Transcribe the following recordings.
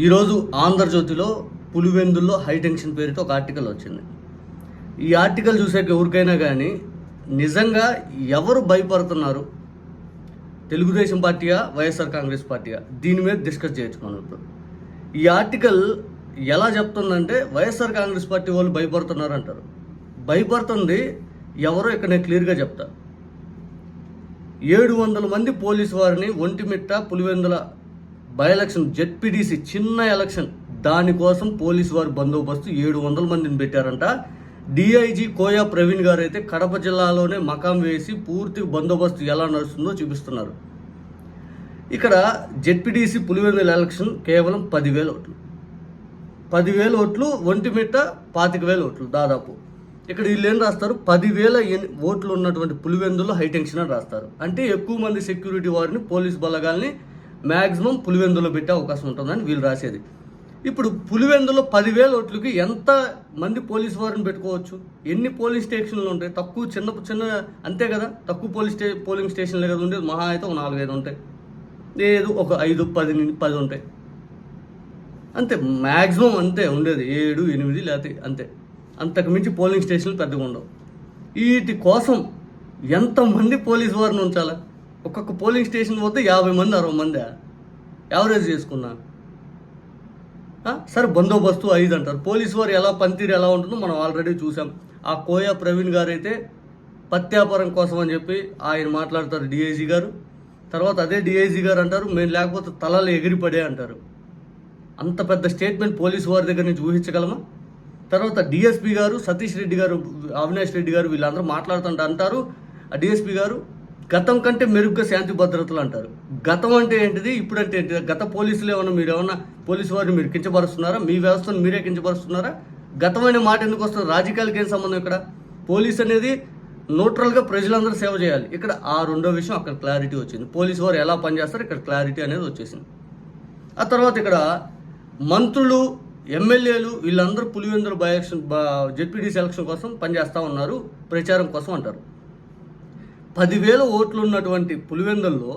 ఈరోజు ఆంధ్రజ్యోతిలో పులివెందుల్లో హైటెన్షన్ పేరుతో ఒక ఆర్టికల్ వచ్చింది. ఈ ఆర్టికల్ చూసాక ఎవరికైనా కానీ నిజంగా ఎవరు భయపడుతున్నారు? తెలుగుదేశం పార్టీయా వైఎస్ఆర్ కాంగ్రెస్ పార్టీయా? దీని మీద డిస్కస్ చేయొచ్చు మనం ఇప్పుడు. ఈ ఆర్టికల్ ఎలా చెప్తుందంటే వైఎస్ఆర్ కాంగ్రెస్ పార్టీ వాళ్ళు భయపడుతున్నారు అంటారు భయపడుతుంది ఎవరో ఇక్కడ నేను క్లియర్గా చెప్తా. ఏడు వందల మంది పోలీసు వారిని Ontimitta Pulivendula by election ZPTC చిన్న ఎలక్షన్. దానికోసం పోలీసు వారి బందోబస్తు ఏడు వందల మందిని పెట్టారంట. డిఐజీ కోయా ప్రవీణ్ గారు అయితే కడప జిల్లాలోనే మకాం వేసి పూర్తి బందోబస్తు ఎలా నడుస్తుందో చూపిస్తున్నారు. ఇక్కడ జెడ్పీడీసీ పులివెందుల ఎలక్షన్ కేవలం పదివేల ఓట్లు. పదివేల ఓట్లు ఒంటిమిట్ట పాతిక వేల ఓట్లు దాదాపు. ఇక్కడ వీళ్ళు ఏం రాస్తారు? పదివేల ఎన్- ఓట్లు ఉన్నటువంటి పులివెందులో హైటెన్షన్ అని రాస్తారు. అంటే ఎక్కువ మంది సెక్యూరిటీ వారిని పోలీస్ బలగాల్ని మ్యాక్సిమం పులివెందులో పెట్టే అవకాశం ఉంటుందని వీళ్ళు రాసేది. ఇప్పుడు పులివెందులో పదివేల ఓట్లకి ఎంత మంది పోలీస్ వారిని పెట్టుకోవచ్చు? ఎన్ని పోలీస్ స్టేషన్లు ఉంటాయి? తక్కువ చిన్న చిన్న అంతే కదా? తక్కువ పోలీస్ స్టే పోలింగ్ స్టేషన్లు కదా ఉండేది. మహా అయితే ఒక నాలుగైదు ఉంటాయి. లేదు ఒక ఐదు పది పది ఉంటాయి. అంతే. మ్యాక్సిమం అంతే ఉండేది. ఏడు ఎనిమిది లేకపోతే అంతే. అంతకు మించి పోలింగ్ స్టేషన్లు పెద్దగా ఉండవు. వీటి కోసం ఎంతమంది పోలీస్ వారిని ఉంచాలా? ఒక్కొక్క పోలింగ్ స్టేషన్ పోతే యాభై మంది అరవై మంది? యావరేజ్ చేసుకున్నా. సరే బందోబస్తు ఐదు అంటారు. పోలీసు వారు ఎలా పనితీరు ఎలా ఉంటుందో మనం ఆల్రెడీ చూసాం. ఆ కోయా ప్రవీణ్ గారు అయితే పత్యాపారం కోసం అని చెప్పి ఆయన మాట్లాడతారు డిఐజీ గారు. తర్వాత అదే డిఐజీ గారు అంటారు మేము లేకపోతే తలలు ఎగిరిపడే అంటారు. అంత పెద్ద స్టేట్మెంట్ పోలీసు వారి దగ్గర నుంచి ఊహించగలమా? తర్వాత డిఎస్పీ గారు సతీష్ రెడ్డి గారు అవినాష్ రెడ్డి గారు వీళ్ళందరూ మాట్లాడుతుంటారు అంటారు. ఆ డిఎస్పీ గారు గతం కంటే మెరుగ్గా శాంతి భద్రతలు అంటారు. గతం అంటే ఏంటిది? ఇప్పుడు అంటే ఏంటిది? గత పోలీసులు ఏమన్నా మీరు ఏమన్నా పోలీసు వారిని మీరు కించపరుస్తున్నారా? మీ వ్యవస్థను మీరే కించపరుస్తున్నారా? గతమైన మాట ఎందుకు వస్తుంది? రాజకీయాలకి ఏం సంబంధం ఇక్కడ? పోలీస్ అనేది న్యూట్రల్గా ప్రజలందరూ సేవ చేయాలి. ఇక్కడ ఆ రెండో విషయం అక్కడ క్లారిటీ వచ్చింది. పోలీసు వారు ఎలా పనిచేస్తారు? ఇక్కడ క్లారిటీ అనేది వచ్చేసింది. ఆ తర్వాత ఇక్కడ మంత్రులు ఎమ్మెల్యేలు వీళ్ళందరూ Pulivendula by election ZPTC election కోసం పనిచేస్తూ ఉన్నారు. ప్రచారం కోసం అంటారు. పదివేల ఓట్లు ఉన్నటువంటి పులివెందుల్లో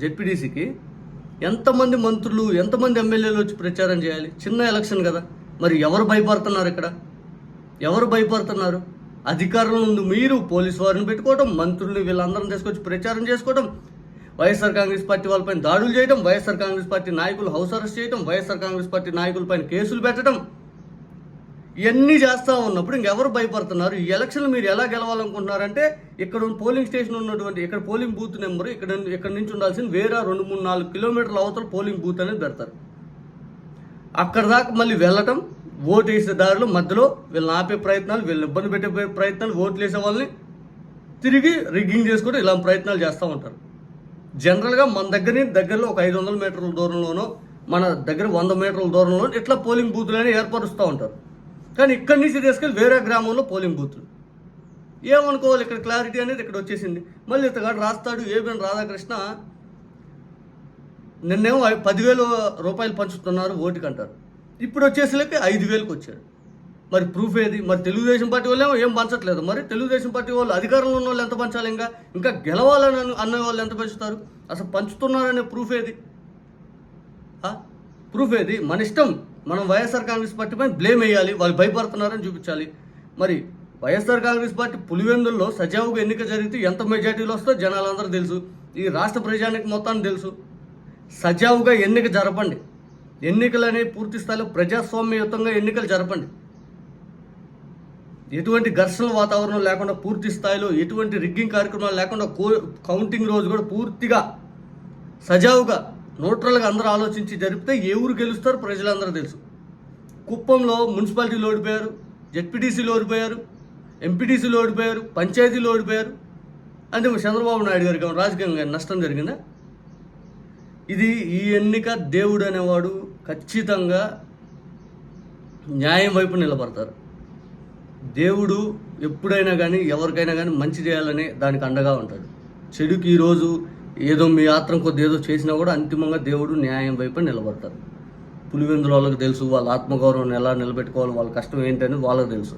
జెడ్పీటీసీకి ఎంతమంది మంత్రులు ఎంతమంది ఎమ్మెల్యేలు వచ్చి ప్రచారం చేయాలి? చిన్న ఎలక్షన్ కదా. మరి ఎవరు భయపడుతున్నారు ఇక్కడ? ఎవరు భయపడుతున్నారు? అధికారుల ముందు మీరు పోలీసు వారిని పెట్టుకోవడం మంత్రుల్ని వీళ్ళందరం తీసుకొచ్చి ప్రచారం చేసుకోవడం వైఎస్ఆర్ కాంగ్రెస్ పార్టీ వాళ్ళపైన దాడులు చేయడం వైఎస్ఆర్ కాంగ్రెస్ పార్టీ నాయకులు హౌస్ అరెస్ట్ చేయడం వైఎస్ఆర్ కాంగ్రెస్ పార్టీ నాయకులపైన కేసులు పెట్టడం ఇవన్నీ చేస్తూ ఉన్నప్పుడు ఇంకెవరు భయపడుతున్నారు? ఈ ఎలక్షన్లు మీరు ఎలా గెలవాలనుకుంటున్నారంటే ఇక్కడ పోలింగ్ స్టేషన్ ఉన్నటువంటి ఇక్కడ పోలింగ్ బూత్ నెంబర్ ఇక్కడ ఇక్కడ నుంచి ఉండాల్సింది వేరే రెండు మూడు నాలుగు కిలోమీటర్ల అవతల పోలింగ్ బూత్ అనేది పెడతారు. అక్కడ దాకా మళ్ళీ వెళ్ళటం ఓటు వేసే దారిలో మధ్యలో వీళ్ళని ఆపే ప్రయత్నాలు వీళ్ళని ఇబ్బంది పెట్టే ప్రయత్నాలు ఓట్లు వేసే వాళ్ళని తిరిగి రిగ్గింగ్ చేసుకుని ఇలా ప్రయత్నాలు చేస్తూ ఉంటారు. జనరల్గా మన దగ్గర దగ్గరలో ఒక ఐదు వందల మీటర్ల దూరంలోనో మన దగ్గర వంద మీటర్ల దూరంలో ఇట్లా పోలింగ్ బూత్లు ఏర్పరుస్తూ ఉంటారు. కానీ ఇక్కడి నుంచి తీసుకెళ్ళి వేరే గ్రామంలో పోలింగ్ బూత్లు ఏమనుకోవాలి? ఇక్కడ క్లారిటీ అనేది ఇక్కడ వచ్చేసింది. మళ్ళీ ఇతగాడు రాస్తాడు ఏబిఎన్ రాధాకృష్ణ? నిన్నేమో పదివేల పదివేలు రూపాయలు పంచుతున్నారు ఓటుకి అంటారు. ఇప్పుడు వచ్చేసరికి ఐదు వేలకు వచ్చాడు మరి ప్రూఫ్ ఏది? మరి తెలుగుదేశం పార్టీ వాళ్ళు ఏం పంచట్లేదు. మరి తెలుగుదేశం పార్టీ వాళ్ళు అధికారంలో ఉన్న వాళ్ళు ఎంత పంచాలి ఇంకా? ఇంకా గెలవాలని అన్న వాళ్ళు ఎంత పంచుతారు? అసలు పంచుతున్నారనే ప్రూఫ్ ఏది? ప్రూఫ్ ఏది? మన ఇష్టం. మనం వైఎస్ఆర్ కాంగ్రెస్ పార్టీ పైన బ్లేమ్ వేయాలి వాళ్ళు భయపడుతున్నారని చూపించాలి. మరి వైఎస్ఆర్ కాంగ్రెస్ పార్టీ పులివెందుల్లో సజావుగా ఎన్నిక జరిగితే ఎంత మెజార్టీలో వస్తుందో జనాలందరూ తెలుసు. ఈ రాష్ట్ర ప్రజానికి మొత్తాన్ని తెలుసు. సజావుగా ఎన్నిక జరపండి. ఎన్నికలు అనేవి పూర్తి స్థాయిలో ప్రజాస్వామ్యయుతంగా ఎన్నికలు జరపండి. ఎటువంటి ఘర్షణ వాతావరణం లేకుండా పూర్తి స్థాయిలో ఎటువంటి రిగ్గింగ్ కార్యక్రమాలు లేకుండా కో కౌంటింగ్ రోజు కూడా పూర్తిగా సజావుగా న్యూట్రల్గా అందరూ ఆలోచించి జరిపితే ఏ ఊరు గెలుస్తారు ప్రజలందరూ తెలుసు. కుప్పంలో మున్సిపాలిటీలో ఓడిపోయారు జెడ్పీటీసీలో ఓడిపోయారు ఎంపీటీసీలో ఓడిపోయారు పంచాయతీలో ఓడిపోయారు. అంటే చంద్రబాబు నాయుడు గారికి రాజకీయంగా నష్టం జరిగిందా? ఇది ఈ ఎన్నిక దేవుడు అనేవాడు ఖచ్చితంగా న్యాయం వైపు నిలబడతారు. దేవుడు ఎప్పుడైనా కానీ ఎవరికైనా కానీ మంచి చేయాలని దానికి అండగా ఉంటాడు. చెడుకి ఈరోజు ఏదో మీ ఆత్రం కొద్ది ఏదో చేసినా కూడా అంతిమంగా దేవుడు న్యాయం వైపు నిలబడతారు పులివెందుల వాళ్ళకి తెలుసు వాళ్ళ ఆత్మగౌరవం ఎలా నిలబెట్టుకోవాలి వాళ్ళ కష్టం ఏంటనేది వాళ్ళకి తెలుసు.